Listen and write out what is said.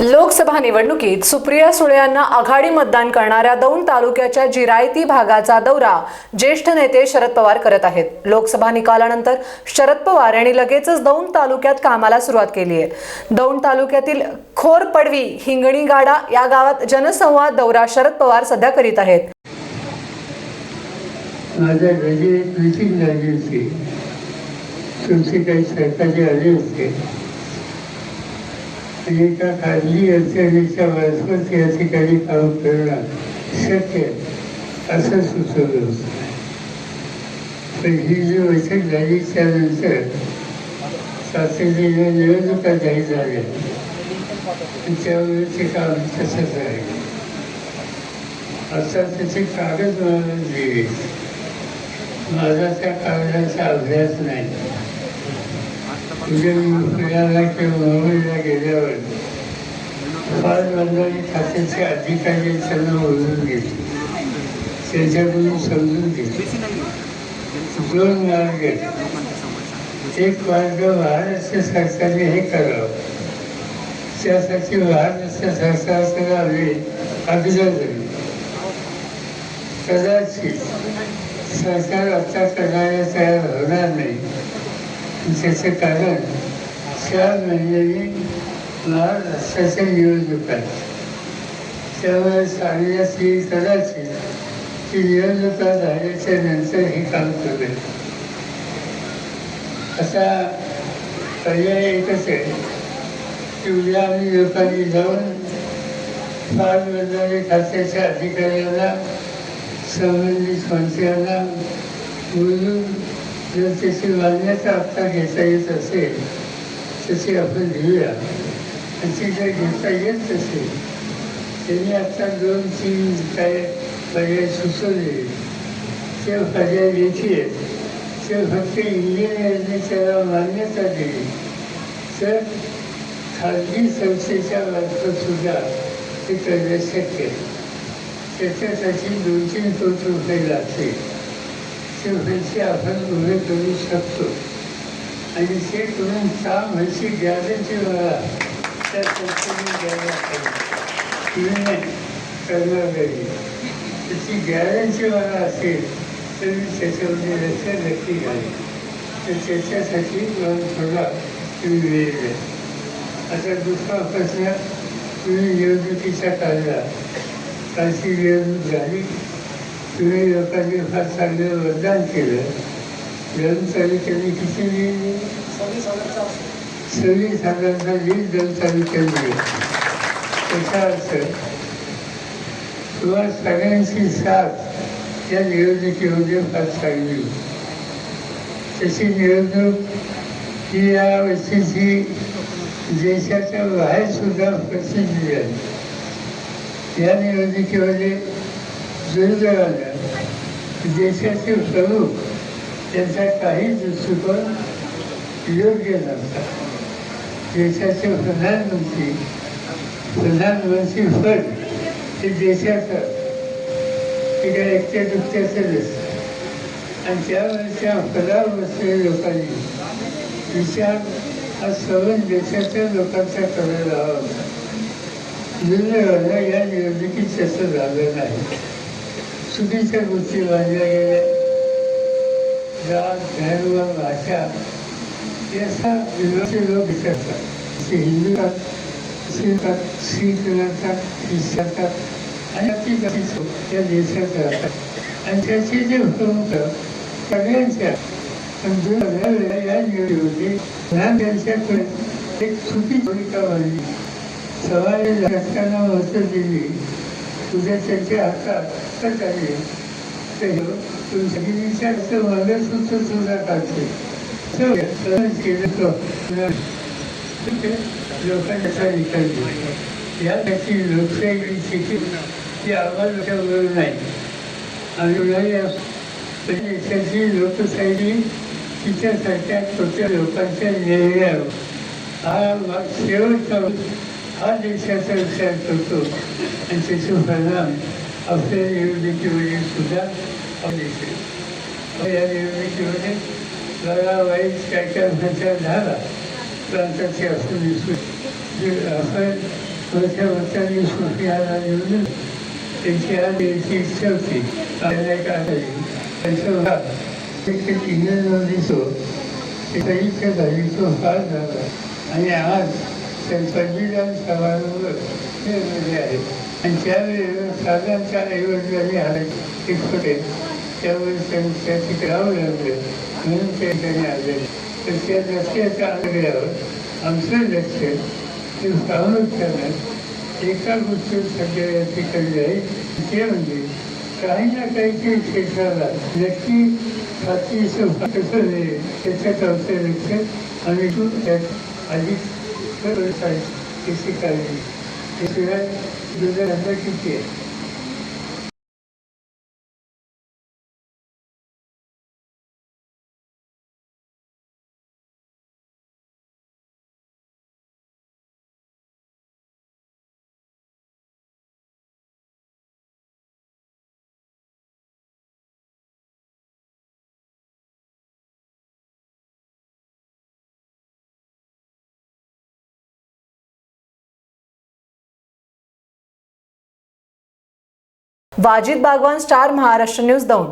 लोकसभा निवडणुकीत सुप्रिया सुळे यांना आघाडी मतदान करणाऱ्या दौंड तालुक्याच्या जिरायती भागाचा दौरा ज्येष्ठ नेते शरद पवार करत आहेत. लोकसभा निकालानंतर शरद पवार यांनी लगेचच दौंड तालुक्यात कामाला सुरुवात केली आहे. दौंड तालुक्यातील खोर पडवी हिंगणी गाडा या गावात जनसंवाद दौरा शरद पवार सध्या करीत आहेत. माझ्या काही सरकारी आले खाजगी अडचणीच्या मार्फत या ठिकाणी काम करणं शक्य असं सुचवलं होतं. पण ही जी बैठक झाली त्यानंतर तातडीने निवडणुका जाहीर झाल्या. आणि त्यामुळे ते काम तसंच आहे. आता त्याचे कागद मला दिले माझा त्या कागदाचा अभ्यास नाही. किंवा मुंबईला गेल्यावर फार बंधारी खात्याचे अधिकारी त्यांना बोलून घेतले त्यांच्याकडून समजून घेतले दोन मार्ग आहेत एक मार्ग महाराष्ट्र सरकारने हे करावं त्यासाठी महाराष्ट्र सरकारकडे आम्ही अभिनंदन करू. कदाचित सरकार आता करणाऱ्या तयार होणार नाही त्याचं कारण चार महिन्यांनी रस्त्याचे निवडणूक आहे त्यामुळे सांगण्यात येईल कदाचित की निवडणुका झाल्याच्यानंतर हे काम करेल आता पर्याय एकच आहे की उद्या आम्ही लोकांनी जाऊन फार बंधारे खात्याच्या अधिकाऱ्यांना संबंधित मंत्र्यांना बोलून जर त्याची मान्यता आत्ता घेता येत असेल तशी आपण घेऊया आणि ती जर घेता येत असेल त्यांनी आत्ता दोन तीन काय पर्याय सुचवले. ते पर्याय देखील ते फक्त इंजिनियरने त्याला मान्यता दिली तर खाजगी संस्थेच्या मार्फत सुद्धा ते करणे शक्य आहे. त्याच्यासाठी दोन तीन कोटी रुपये लागतील. ते पैसे आपण उभे करू शकतो. आणि ते करून काम व्हायची गॅरंटी मला त्या संस्थेने द्यायला पाहिजे तुम्ही करणार नाही त्याची गॅरंटी मला असेल तर मी त्याच्यामध्ये लक्ष नक्की घालेन तर त्याच्यासाठी मला थोडा वेळ द्या आता दुसरा प्रश्न तुम्ही निवडणुकीचा काढला कालची निवडणूक झाली. तुम्ही लोकांनी फार चांगलं वरदान केलं. दोन किती लिहिली सव्वीस हजारचा लीड दोन त्याचा अर्थ किंवा सगळ्यांची साथ या निवडणुकीमध्ये फार चांगली तशी निवडणूक ही या वर्षीची देशाच्या बाहेर सुद्धा प्रसिद्धी झाली. या निवडणुकीमध्ये दुर्दैवानं देशाचे प्रमुख त्यांचा काही दृष्टिकोन योग्य नव्हता देशाचे प्रधानमंत्री प्रधानमंत्री पद हे देशाचं हे काय एकट्या दुसऱ्याचं नसतं आणि त्यामुळे त्या पदावर बसलेल्या लोकांनी विचार हा सर्व देशाच्या लोकांचा करायला हवा होता दुर्दैवानं या निवडणुकीत तसं झालं नाही चुकीच्या गोष्टी मानल्या गेल्या जात धर्म भाषा याचा विरोधी लोक विचारतात ते हिंदू शीख आणि देशात राहतात. आणि त्याचे जे प्रमुख सगळ्यांच्या पण दोन हजार वेळा या निवडणुकीमध्ये ह्या त्यांच्याकडे एक चुकी भूमिका मांडली सवारी रस्त्यांना महत्त्व दिली. तुझ्या त्यांच्या हातात कट आले तर सगळीच्या मागे सुद्धा सुद्धा काढते लोकांचा निकाल दिला यासाठी लोकशाही शिकली ती आम्हाला बरोबर नाही. आणि देशाची लोकशाही तिच्यासारख्या छोट्या लोकांच्या निर्णयावर हा शेवटचा हा देशाचा विचार करतो आणि त्याचे परिणाम आपल्या निवडणुकीमध्ये सुद्धा दिसेल या निवडणुकीमध्ये जरा काय काय प्रचार झाला प्रांताचे असं दिसून जे आपण वर्षा वर्षांनी सुफियाला निवडून त्यांची आज यायची इच्छा होती आपल्याला एक आढळली त्यांचं एक इंग्रज दिसतो ते झाली तो फार झाला आणि आज त्यांचा विधान समारोह ठेवलेले आहे. आणि त्यावेळेला साधारणतः ऐवजी आले एक होते त्यावेळेस त्यांच्या तिथे राहावं लागलं. म्हणून त्या ठिकाणी आले. तर त्या लक्ष्याच्या आग्रहावर आमचं लक्ष ते प्रामुख्यानं एका गोष्टी सगळ्या तिकडे आहे ते म्हणजे काही ना काही क्षेत्राला नक्की साथीचं कसं नाही त्याच्यात आमचं लक्ष आणि तू त्यात अधिक करत आहे त्याची काळजी त्याशिवाय वाजिद बागवान स्टार महाराष्ट्र न्यूज दौंड.